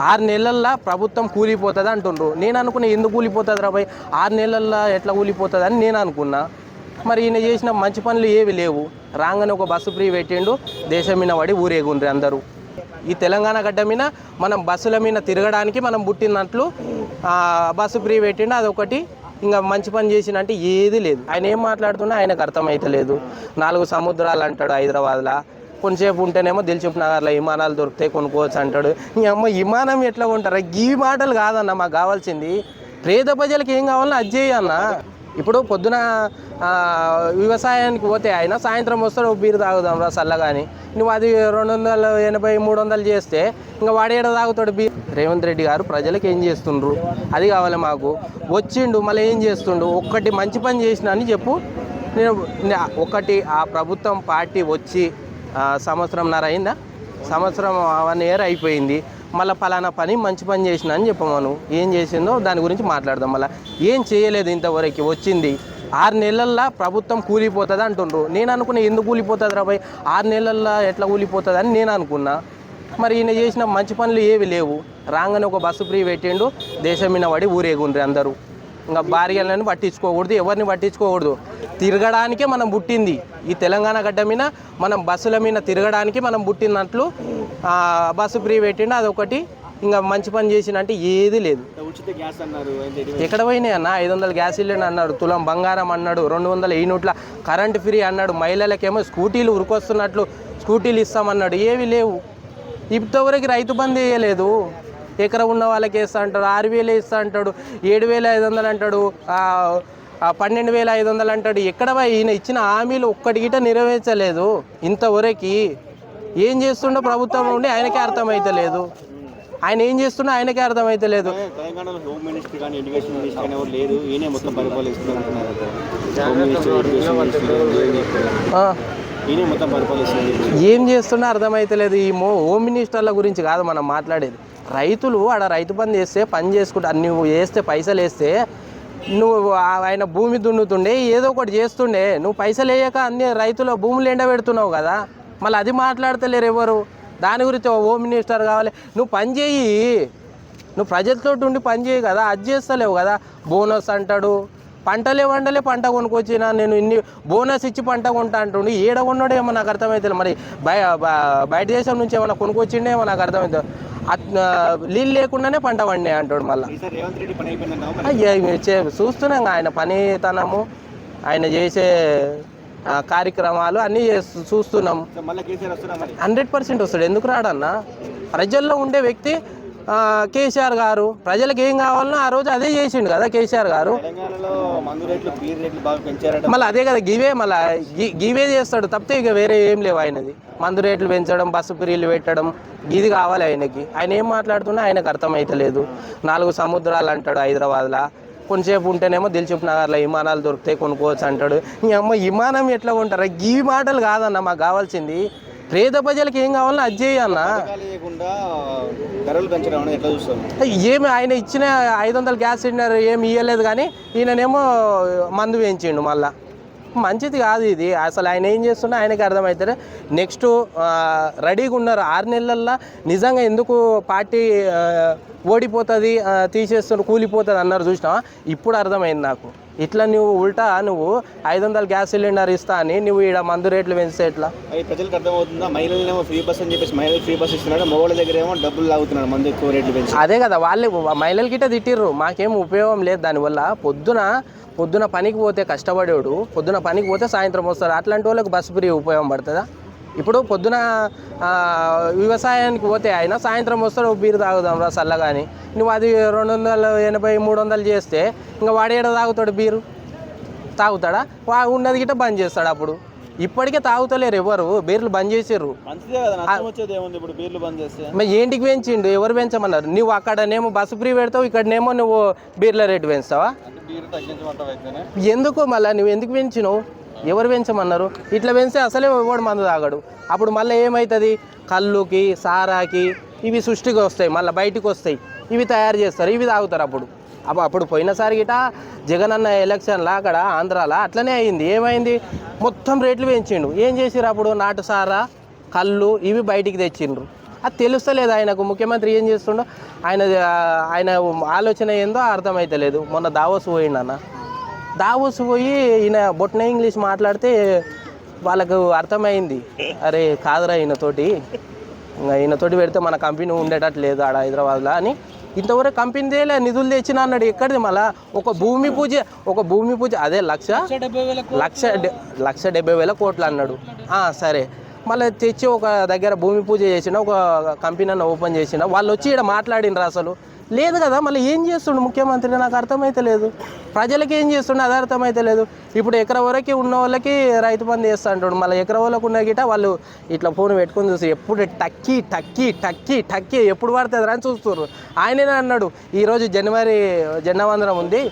ఆరు నెలల్లో ప్రభుత్వం కూలిపోతుంది అంటుండ్రు. నేను అనుకున్నా ఎందుకు కూలిపోతుంది రాబాయ్ ఆరు నెలల్లో ఎట్లా కూలిపోతుంది అని నేను అనుకున్నా. మరి ఈయన చేసిన మంచి పనులు ఏవి లేవు. రాగానే ఒక బస్సు ఫ్రీ పెట్టిండు. దేశం మీద పడి ఊరేగుండ్రి అందరూ. ఈ తెలంగాణ గడ్డ మీద మనం బస్సుల మీద తిరగడానికి మనం పుట్టినట్లు బస్సు ఫ్రీ పెట్టిండు. అదొకటి. ఇంకా మంచి పని చేసినంటే ఏది లేదు. ఆయన ఏం మాట్లాడుతున్నా ఆయనకు అర్థమైతలేదు. నాలుగు సముద్రాలు అంటాడు హైదరాబాద్లో. కొంచెంసేపు ఉంటేనేమో దిల్చుప్ నగర్లో విమానాలు దొరుకుతాయి కొనుక్కోవచ్చు అంటాడు. ఈ అమ్మ విమానం ఎట్లా ఉంటారా ఈ మాటలు కాదన్న మాకు కావాల్సింది పేద ప్రజలకు ఏం కావాలన్నా అది చేయన్న ఇప్పుడు పొద్దున వ్యవసాయానికి పోతే ఆయన సాయంత్రం వస్తాడు బీరు తాగుదాం రా చల్లగాని. నువ్వు అది రెండు వందల ఎనభై మూడు వందలు చేస్తే ఇంకా వాడేడ తాగుతాడు బీ రేవంత్ రెడ్డి గారు ప్రజలకు ఏం చేస్తుండ్రు? అది కావాలి మాకు. వచ్చిండు మళ్ళీ ఏం చేస్తుండు? ఒక్కటి మంచి పని చేసిన అని చెప్పు. నేను ఒకటి ఆ ప్రభుత్వం పార్టీ వచ్చి సంవత్సరంన్నర అయిందా? సంవత్సరం వన్ ఇయర్ అయిపోయింది. మళ్ళీ ఫలానా పని మంచి పని చేసిన అని చెప్పమను. ఏం చేసిందో దాని గురించి మాట్లాడదాం మళ్ళీ. ఏం చేయలేదు ఇంతవరకు వచ్చింది. ఆరు నెలల్లో ప్రభుత్వం కూలిపోతుంది అంటుండ్రు. నేను అనుకున్నా ఎందుకు కూలిపోతుంది రాబాయ్ ఆరు నెలల్లో ఎట్లా కూలిపోతుంది అని నేను అనుకున్నా. మరి ఈయన చేసిన మంచి పనులు ఏవి లేవు. రాగానే ఒక బస్సు ఫ్రీ పెట్టిండు. దేశం మీద పడి ఊరేగుండ్రి అందరూ. ఇంకా భార్యలను పట్టించుకోకూడదు ఎవరిని పట్టించుకోకూడదు. తిరగడానికే మనం పుట్టింది. ఈ తెలంగాణ గడ్డ మీద మనం బస్సుల మీద తిరగడానికి మనం పుట్టినట్లు బస్సు ఫ్రీ పెట్టిండు. అదొకటి. ఇంకా మంచి పని చేసినంటే ఏది లేదు. ఉచిత గ్యాస్ అన్నారు ఎక్కడ పోయినాయి అన్న? ఐదు వందల గ్యాస్ సిలిండర్ అన్నాడు తులం బంగారం అన్నాడు రెండు వందల ఈ నోట్ల కరెంట్ ఫ్రీ అన్నాడు. మహిళలకేమో స్కూటీలు ఉరికొస్తున్నట్లు స్కూటీలు ఇస్తామన్నాడు. ఏవి లేవు. ఇంతవరకు రైతు బంద్ వేయలేదు. ఎకరం ఉన్న వాళ్ళకి వేస్తా అంటాడు ఆరు వేలు ఇస్తా అంటాడు ఏడు వేల ఐదు వందలు అంటాడు. పన్నెండు వేల ఐదు వందలు అంటాడు. ఎక్కడ ఈయన ఇచ్చిన హామీలు ఒక్కటి గిట నెరవేర్చలేదు ఇంతవరకు ఏం చేస్తుండో ప్రభుత్వం ఉండి ఆయనకే అర్థమైతలేదు. ఆయన ఏం చేస్తున్నా ఆయనకే అర్థమైతలేదు. తెలంగాణలో హోమ్ మినిస్టర్ కానీ ఎడ్యుకేషన్ మినిస్టర్ కానీ ఎవరు లేరు. ఈయనే మొత్తం పరిపాలిస్తున్నారు అంటున్నారు కదా. హోమ్ మినిస్టర్ ఎడ్యుకేషన్ మినిస్టర్ ఏం చేస్తున్నా అర్థమైతలేదు. ఈ మో హోమ్ మినిస్టర్ల గురించి కాదు మనం మాట్లాడేది. రైతులు ఆడ రైతు పని చేస్తే పని చేసుకుంటా నువ్వు వేస్తే పైసలు వేస్తే నువ్వు ఆయన భూమి దున్నుతుండే ఏదో ఒకటి చేస్తుండే. నువ్వు పైసలు వేయక అన్ని రైతుల భూములు ఎండబెడుతున్నావు కదా. మళ్ళీ అది మాట్లాడతలేరు ఎవరు? దాని గురించి హోమ్ మినిస్టర్ కావాలి. నువ్వు పని చేయి. నువ్వు ప్రజలతో ఉండి పని చేయి కదా. అది చేస్తలేవు కదా. బోనస్ అంటాడు. పంటలే వండలే పంట కొనుక్కొచ్చిన నేను ఇన్ని బోనస్ ఇచ్చి పంట కొంటా అంటుండు. ఏడ కొన్నాడో ఏమో నాకు అర్థమవుతుంది మరి బయ బయట దేశం నుంచి ఏమైనా కొనుక్కొచ్చిండేమో నాకు అర్థమవుతుంది నీళ్ళు లేకుండానే పంట పండే అంటాడు మళ్ళీ. చూస్తున్నాం ఆయన పనితనము ఆయన చేసే కార్యక్రమాలు అన్నీ చేస్తూ- చూస్తున్నాం. హండ్రెడ్ పర్సెంట్ వస్తాడు. ఎందుకు రాడన్నా? ప్రజల్లో ఉండే వ్యక్తి కేసీఆర్ గారు. ప్రజలకు ఏం కావాలనో ఆ రోజు అదే చేసిండు కదా కేసీఆర్ గారు. మళ్ళీ అదే కదా గివే మళ్ళీ గివే చేస్తాడు తప్పితే ఇక వేరే ఏం లేవు ఆయనది. మందు రేట్లు పెంచడం బస్సు ఫ్రీలు పెట్టడం ఇది కావాలి ఆయనకి. ఆయన ఏం మాట్లాడుతున్నా ఆయనకు అర్థమైతలేదు. నాలుగు సముద్రాలు అంటాడు హైదరాబాద్లో. కొంచెంసేపు ఉంటేనేమో దిల్చుప్ నగర్లో విమానాలు దొరుకుతాయి కొనుక్కోవచ్చు అంటాడు. ఈ అమ్మ విమానం ఎట్లా ఉంటారా ఈ మాటలు కాదన్న మాకు కావాల్సింది. పేద ప్రజలకు ఏం కావాలన్నా అది చేయన్న చూస్తాం ఏమి ఆయన ఇచ్చిన ఐదు వందల గ్యాస్ సిలిండర్ ఏమి ఇవ్వలేదు కానీ ఈయననేమో మందు వేయించిండు మళ్ళా. మంచిది కాదు ఇది. అసలు ఆయన ఏం చేస్తున్నా ఆయనకి అర్థమవుతుంది నెక్స్ట్ రెడీగా ఉన్నారు. ఆరు నెలల్లో నిజంగా ఎందుకు పార్టీ ఓడిపోతుంది తీసేస్తున్నారు కూలిపోతుంది అన్నారు చూసినావా? ఇప్పుడు అర్థమైంది నాకు. ఇట్లా నువ్వు ఉల్టా నువ్వు ఐదు వందల గ్యాస్ సిలిండర్ ఇస్తా అని నువ్వు ఈడ మందు రేట్లు పెంచితే ఎట్లా? అది ప్రజలకు అర్థమవుతుందా? మహిళలనేమో ఫ్రీ బస్ అని చెప్పేసి మహిళలు ఫ్రీ బస్ ఇస్తున్నాడు మగవాళ్ళ దగ్గర ఏమో డబ్బులు లాగుతున్నాడు మంది ఎక్కువ రేట్లు పెంచి. అదే కదా వాళ్ళే మహిళల గిట్ట తిట్టిర్రు. మాకేం ఉపయోగం లేదు దానివల్ల. పొద్దున పొద్దున పనికి పోతే కష్టపడేవాడు పొద్దున పనికి పోతే సాయంత్రం వస్తాడు. అట్లాంటి వాళ్ళకి బస్సు ఫ్రీ ఉపయోగం పడుతుందా? ఇప్పుడు పొద్దున వ్యవసాయానికి పోతే ఆయన సాయంత్రం వస్తాడు బీరు తాగుదాం రా చల్లగాని. నువ్వు అది రెండు వందల ఎనభై మూడు వందలు చేస్తే ఇంకా వాడేడ తాగుతాడు బీరు? తాగుతాడా? వా ఉన్నది గిట్ట బంద్ చేస్తాడు అప్పుడు. ఇప్పటికే తాగుతలేరు ఎవరు బీర్లు బంద్ మరి ఏంటికి పెంచిండు ఎవరు పెంచమన్నారు? నువ్వు అక్కడనేమో బస్సు ఫ్రీ పెడతావు ఇక్కడనేమో నువ్వు బీర్ల రేటు పెంచుతావా? ఎందుకు మళ్ళీ నువ్వు ఎందుకు పెంచినావు? ఎవరు పెంచమన్నారు? ఇట్లా పెంచితే అసలే ఎవడు మందు తాగడు. అప్పుడు మళ్ళీ ఏమవుతుంది కళ్ళుకి సారాకి ఇవి సృష్టికి వస్తాయి మళ్ళీ బయటికి వస్తాయి ఇవి తయారు చేస్తారు ఇవి తాగుతారు అప్పుడు. అప్పుడు అప్పుడు పోయినసారి గిట జగన్ అన్న ఎలక్షన్లో అక్కడ ఆంధ్రాలో? అట్లనే అయింది. ఏమైంది? మొత్తం రేట్లు పెంచిండు. ఏం చేసిరు అప్పుడు? నాటు సారా కళ్ళు ఇవి బయటికి తెచ్చిండ్రు. అది తెలుస్తలేదు ఆయనకు. ముఖ్యమంత్రి ఏం చేస్తుండో ఆయన ఆయన ఆలోచన ఏందో అర్థమైతలేదు. మొన్న దావోస్ పోయిండన్న దావోస్ పోయి ఈయన బొట్న ఇంగ్లీష్ మాట్లాడితే వాళ్ళకు అర్థమైంది. అరే కాదురా ఈయనతోటి. ఈయనతోటి పెడితే మన కంపెనీ ఉండేటట్టు లేదు ఆడ హైదరాబాద్లో అని. ఇంతవరకు కంపెనీ తేలే నిధులు తెచ్చిన అన్నాడు. ఎక్కడిది మళ్ళా? ఒక భూమి పూజ ఒక భూమి పూజ. అదే లక్ష? లక్ష లక్ష డెబ్బై వేల కోట్లు అన్నాడు. ఆ, సరే. మళ్ళీ తెచ్చి ఒక దగ్గర భూమి పూజ చేసిన ఒక కంపెనీ అన్న ఓపెన్ చేసిన వాళ్ళు వచ్చి ఇక్కడ మాట్లాడినరు అసలు? లేదు కదా మళ్ళీ ఏం చేస్తుండు ముఖ్యమంత్రి నాకు అర్థమైతే లేదు. ప్రజలకి ఏం చేస్తుండే? అది అర్థమైతే లేదు. ఇప్పుడు ఎకర వరకు ఉన్న వాళ్ళకి రైతు బంధు చేస్తా అంటాడు మళ్ళీ ఎకర వాళ్ళకు ఉన్న గిట వాళ్ళు ఇట్లా ఫోన్ పెట్టుకొని చూసి ఎప్పుడు టక్కి టక్కి టక్కి టక్కి ఎప్పుడు పడుతుంది అని చూస్తున్నారు ఆయననే అన్నాడు ఈరోజు జనవరి జెండవందనం ఉంది.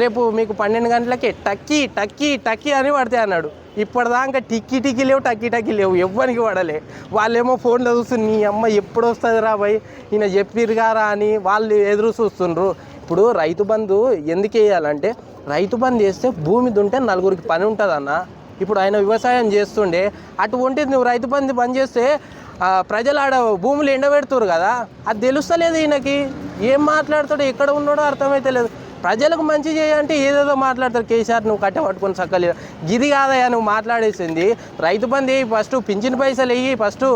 రేపు మీకు పన్నెండు గంటలకి టక్కి టక్కి టక్కి అని పడతాయి అన్నాడు. ఇప్పటిదాకా టిక్కీ టిక్కీ లేవు టక్కి టక్కి లేవు. ఎవ్వరికి పడలే. వాళ్ళేమో ఫోన్లో చూస్తుంది నీ అమ్మ ఎప్పుడు వస్తుంది రా భయ్? ఈయన చెప్పిరుగారా అని వాళ్ళు ఎదురు చూస్తుండ్రు. ఇప్పుడు రైతు బంధు ఎందుకు వేయాలంటే రైతు బంధు చేస్తే భూమి దుంటే నలుగురికి పని ఉంటుందన్న. ఇప్పుడు ఆయన వ్యవసాయం చేస్తుండే. అటువంటిది నువ్వు రైతు బంధు బంద్ చేస్తే ప్రజలు ఆడ భూములు ఎండబెడుతురు కదా. అది తెలుస్తలేదు ఈయనకి. ఏం మాట్లాడతాడో ఎక్కడ ఉన్నాడో అర్థమైతే లేదు ప్రజలకు మంచి చేయంటే ఏదేదో మాట్లాడతారు. కేసీఆర్ నువ్వు కట్టె పట్టుకొని సక్కలేదు గిది కాదయా నువ్వు మాట్లాడేసింది. రైతు బంధు వేయి ఫస్ట్ పింఛన్ పైసలు వెయ్యి ఫస్ట్.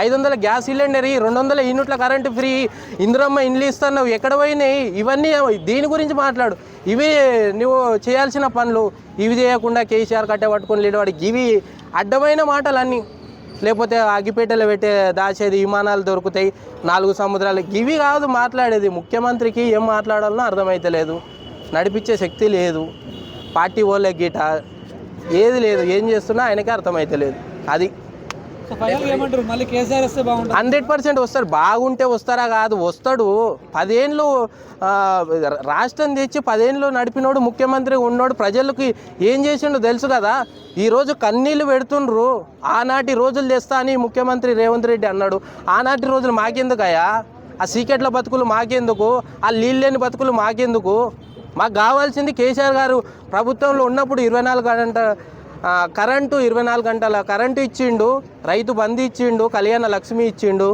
ఐదు వందల గ్యాస్ సిలిండర్ రెండు వందల యూనిట్ల కరెంటు ఫ్రీ. ఇందిరమ్మ ఇండ్లు ఇస్తున్నావు ఎక్కడ పోయినాయి? ఇవన్నీ దీని గురించి మాట్లాడు? ఇవి నువ్వు చేయాల్సిన పనులు. ఇవి చేయకుండా కేసీఆర్ కట్టె పట్టుకొని లేనివాడికి ఇవి అడ్డమైన మాటలు అన్నీ లేకపోతే అగ్గిపేటలు పెట్టే దాచేది విమానాలు దొరుకుతాయి. నాలుగు సముద్రాలు. ఇవి కాదు మాట్లాడేది. ముఖ్యమంత్రికి ఏం మాట్లాడాలనో అర్థమైతలేదు నడిపించే శక్తి లేదు. పార్టీ వాళ్ళకి గిట. ఏది లేదు. ఏం చేస్తున్నా ఆయనకే అర్థమైతలేదు అది హండ్రెడ్ పర్సెంట్ వస్తారు. బాగుంటే వస్తారా కాదు వస్తాడు. పదేళ్ళు రాష్ట్రం తెచ్చి పదేళ్ళు నడిపినోడు ముఖ్యమంత్రి ఉన్నోడు ప్రజలకి ఏం చేసిండో తెలుసు కదా. ఈరోజు కన్నీళ్ళు పెడుతుండ్రు. ఆనాటి రోజులు తెస్తా అని ముఖ్యమంత్రి రేవంత్ రెడ్డి అన్నాడు. ఆనాటి రోజులు మాకెందుకయ్యా? ఆ సీకెట్ల బతుకులు మాకెందుకు? ఆ నీళ్ళు లేని బతుకులు మాకెందుకు? మాకు కావాల్సింది కేసీఆర్ గారు ప్రభుత్వంలో ఉన్నప్పుడు ఇరవై నాలుగు గంట కరెంటు ఇరవై నాలుగు గంటల కరెంటు ఇచ్చిండు రైతు బంధు ఇచ్చిండు కళ్యాణ లక్ష్మి ఇచ్చిండు.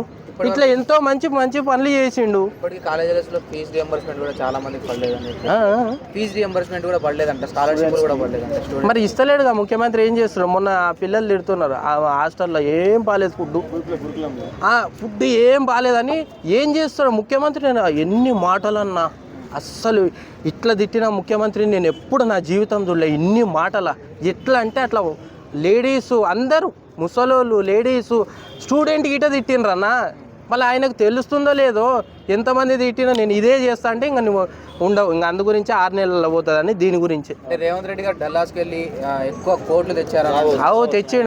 ఇట్లా ఎంతో మంచి మంచి పనులు చేసిండు. ఇప్పటికి కాలేజెస్లో ఫీజు రియంబర్స్మెంట్ కూడా చాలా మందికి పడలేదండి ఆ, ఫీజు రియంబర్స్మెంట్ కూడా పడలేదంట స్కాలర్షిప్ కూడా పడలేదంట మరి ఇస్తలేడుగా ముఖ్యమంత్రి ఏం చేస్తున్నారు మొన్న పిల్లలు తిడుతున్నారు ఆ హాస్టల్లో ఏం బాగాలేదు ఫుడ్ ఫుడ్ ఏం బాగాలేదని ఏం చేస్తాడు ముఖ్యమంత్రి నేను ఎన్ని మాటలన్నా. అస్సలు ఇట్లా తిట్టిన ముఖ్యమంత్రిని నేను ఎప్పుడు నా జీవితం చూడలే. ఇన్ని మాటల ఎట్లా అంటే అట్లా లేడీస్ అందరూ ముసలోళ్ళు లేడీసు స్టూడెంట్ గిట తిట్టినరన్నా మళ్ళీ ఆయనకు తెలుస్తుందో లేదో ఎంతమంది తిట్టినా నేను ఇదే చేస్తా అంటే ఇంకా నువ్వు ఉండవు. ఇంకా అందు గురించి ఆరు నెలల్లో పోతుందని దీని గురించి. రేవంత్ రెడ్డి గారు డల్లాస్కి వెళ్ళి ఎక్కువ కోట్లు తెచ్చారని అవు తెచ్చి